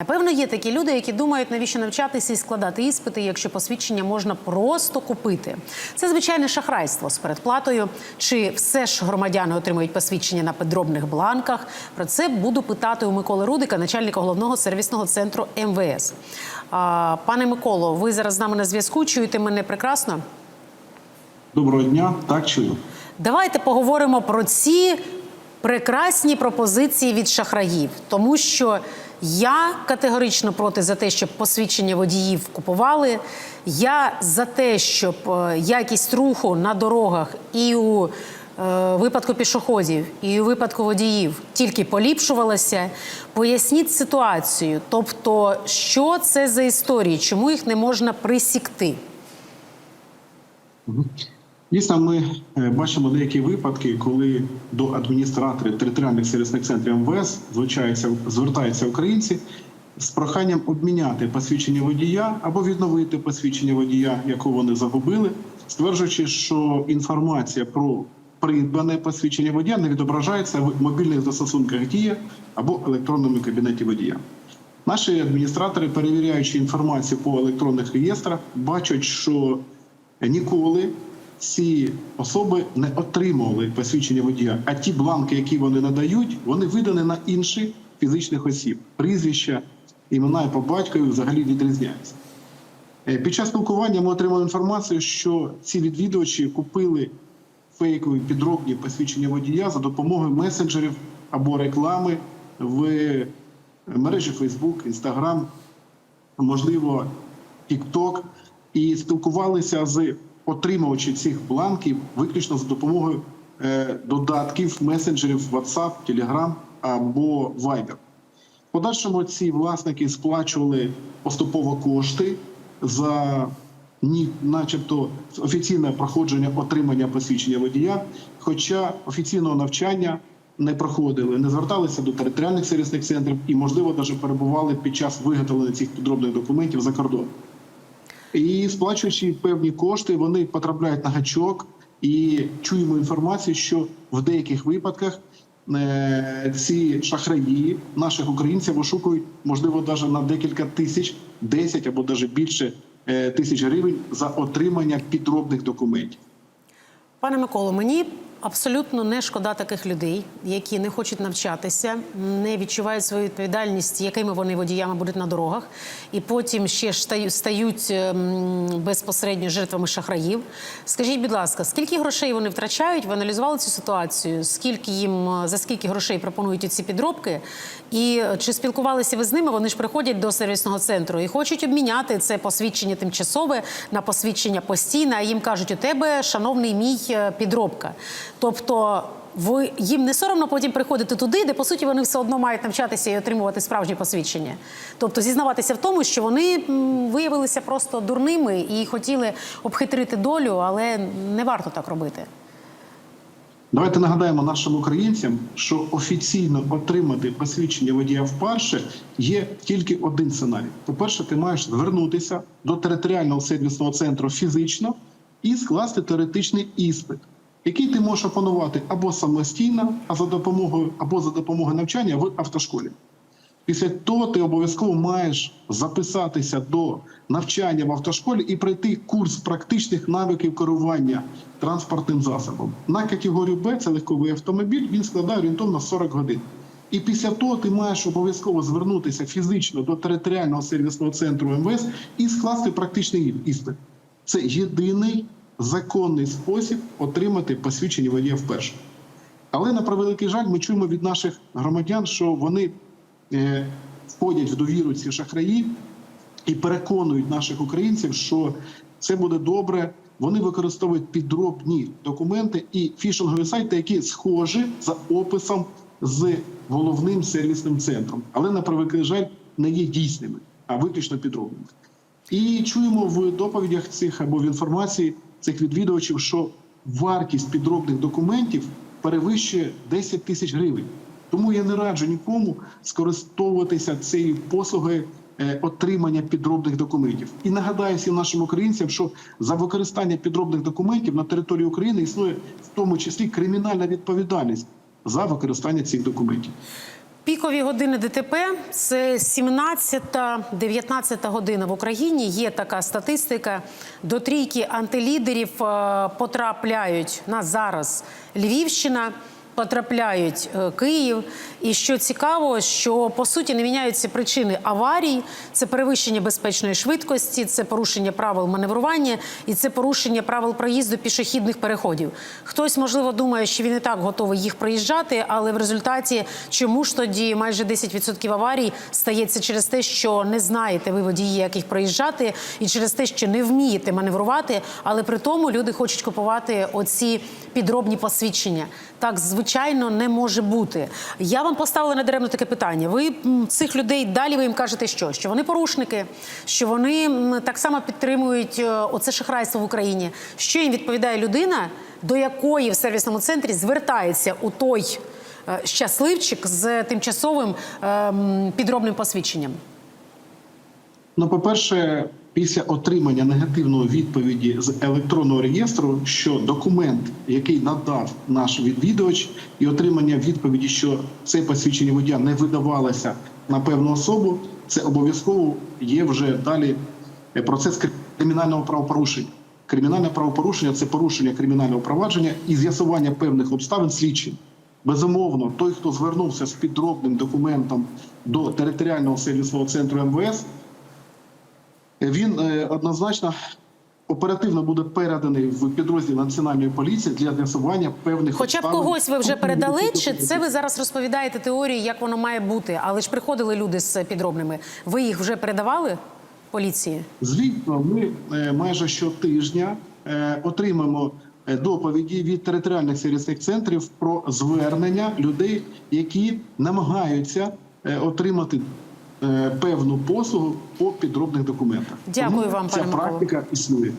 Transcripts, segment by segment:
Напевно, є такі люди, які думають, навіщо навчатися і складати іспити, якщо посвідчення можна просто купити. Це звичайне шахрайство з передплатою. Чи все ж громадяни отримують посвідчення на підробних бланках? Про це буду питати у Миколи Рудика, начальника головного сервісного центру МВС. А, пане Миколо, ви зараз з нами на зв'язку? Чуєте мене прекрасно? Доброго дня, так чую. Давайте поговоримо про ці прекрасні пропозиції від шахраїв, тому що я категорично проти за те, щоб посвідчення водіїв купували. Я за те, щоб е, якість руху на дорогах і у е, випадку пішоходів, і у випадку водіїв тільки поліпшувалася. Поясніть ситуацію, тобто, що це за історії, чому їх не можна присікти? Дійсно, ми е, бачимо деякі випадки, коли до адміністраторів територіальних сервісних центрів МВС звучаються, звертаються українці з проханням обміняти посвідчення водія або відновити посвідчення водія, яку вони загубили, стверджуючи, що інформація про придбане посвідчення водія не відображається в мобільних застосунках дія або електронному кабінеті водія. Наші адміністратори, перевіряючи інформацію по електронних реєстрах, бачать, що ніколи ці особи не отримували посвідчення водія. А ті бланки, які вони надають, вони видані на інших фізичних осіб. Прізвища, імена і по батькові взагалі відрізняються. Е, Під час спілкування ми отримали інформацію, що ці відвідувачі купили фейкові підробні посвідчення водія за допомогою месенджерів або реклами в мережі Facebook, Instagram, можливо, TikTok, і спілкувалися з отримувачі цих бланків виключно за допомогою е, додатків месенджерів WhatsApp, Telegram або Viber. В подальшому ці власники сплачували поступово кошти за ні, начебто, офіційне проходження отримання посвідчення водія, хоча офіційного навчання не проходили, не зверталися до територіальних сервісних центрів і, можливо, навіть перебували під час виготовлення цих підробних документів за кордон. І сплачуючи певні кошти, вони потрапляють на гачок і чуємо інформацію, що в деяких випадках е, ці шахраї наших українців ошукують, можливо, навіть на декілька тисяч, 10 або навіть більше е, тисяч гривень за отримання підробних документів. Пане Миколо, мені абсолютно не шкода таких людей, які не хочуть навчатися, не відчувають свою відповідальність, якими вони водіями будуть на дорогах, і потім ще стають ем, безпосередньо жертвами шахраїв. Скажіть, будь ласка, скільки грошей вони втрачають? Ви аналізували цю ситуацію? Скільки їм е, за скільки грошей пропонують ці підробки? І е, чи спілкувалися ви з ними? Вони ж приходять до сервісного центру і хочуть обміняти це посвідчення тимчасове на посвідчення постійне. А їм кажуть, у тебе, шановний мій, е, підробка. Тобто. Ви їм не соромно потім приходити туди, де по суті вони все одно мають навчатися і отримувати справжнє посвідчення. Тобто зізнаватися в тому, що вони виявилися просто дурними і хотіли обхитрити долю, але не варто так робити. Давайте нагадаємо нашим українцям, що офіційно отримати посвідчення водія вперше є тільки один сценарій. По-перше, ти маєш звернутися до територіального сервісного центру фізично і скласти теоретичний іспит, який ти можеш опанувати або самостійно, а за допомогою або за допомогою навчання в автошколі. Після того ти обов'язково маєш записатися до навчання в автошколі і пройти курс практичних навиків керування транспортним засобом. На категорію Б це легковий автомобіль. Він складає орієнтовно 40 годин. І після того ти маєш обов'язково звернутися фізично до територіального сервісного центру МВС і скласти практичний іспит. Це єдиний законний спосіб отримати посвідчення водія вперше. Але на превеликий жаль, ми чуємо від наших громадян, що вони е, входять в довіру ці шахраї і переконують наших українців, що це буде добре. Вони використовують підробні документи і фішингові сайти, які схожі за описом з головним сервісним центром, але на превеликий жаль не є дійсними, а виключно підробними. І чуємо в доповідях цих або в інформації цих відвідувачів, що вартість підробних документів перевищує 10 тисяч гривень. Тому я не раджу нікому скористовуватися цією послугою е, отримання підробних документів. І нагадаю всім нашим українцям, що за використання підробних документів на території України існує в тому числі кримінальна відповідальність за використання цих документів. Пікові години ДТП це 17-19 година в Україні. Є така статистика. До трійки антилідерів е, потрапляють на зараз Львівщина. Потрапляють е, Київ, і що цікаво, що по суті не міняються причини аварій. Це перевищення безпечної швидкості, це порушення правил маневрування і це порушення правил проїзду пішохідних переходів. Хтось можливо думає, що він і так готовий їх проїжджати, але в результаті чому ж тоді майже 10% аварій стається через те, що не знаєте ви водії, як їх проїжджати, і через те, що не вмієте маневрувати, але при тому люди хочуть купувати оці підробні посвідчення. Так, звичайно, не може бути. Я вам поставила недаремно таке питання. Ви цих людей далі ви їм кажете, що? Що вони порушники, що вони так само підтримують е, оце шахрайство в Україні. Що їм відповідає людина, до якої в сервісному центрі звертається у той е, щасливчик з тимчасовим ем, підробним посвідченням? Ну, по-перше, після отримання негативної відповіді з електронного реєстру, що документ, який надав наш відвідувач, і отримання відповіді, що це посвідчення водія не видавалося на певну особу, це обов'язково є вже далі е, процес кримінального правопорушення. Кримінальне правопорушення це порушення кримінального провадження і з'ясування певних обставин слідчим. Безумовно, той, хто звернувся з підробним документом до територіального сервісного центру МВС, він е, однозначно оперативно буде переданий в підрозділ національної поліції для з'ясування певних Хоча б когось ви вже передали, чи це ви зараз розповідаєте теорію, як воно має бути? Але ж приходили люди з підробними. Ви їх вже передавали поліції? Звісно, ми е, майже щотижня е, отримаємо доповіді від територіальних сервісних центрів про звернення людей, які намагаються отримати певну послугу по підробних документах. Дякую Тому вам, ця пане Микола. практика існує.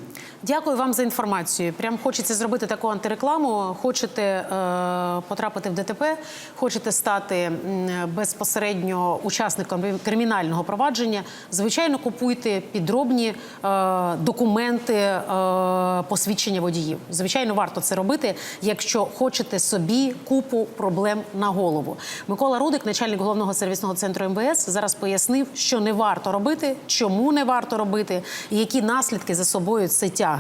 Дякую вам за інформацію. Прям хочеться зробити таку антирекламу. Хочете е, потрапити в ДТП, хочете стати безпосередньо учасником кримінального провадження. Звичайно, купуйте підробні е, документи е, посвідчення водіїв. Звичайно, варто це робити, якщо хочете собі купу проблем на голову. Микола Рудик, начальник головного сервісного центру МВС, зараз пояснив, що не варто чому не варто робити, і які наслідки за собою це тягне.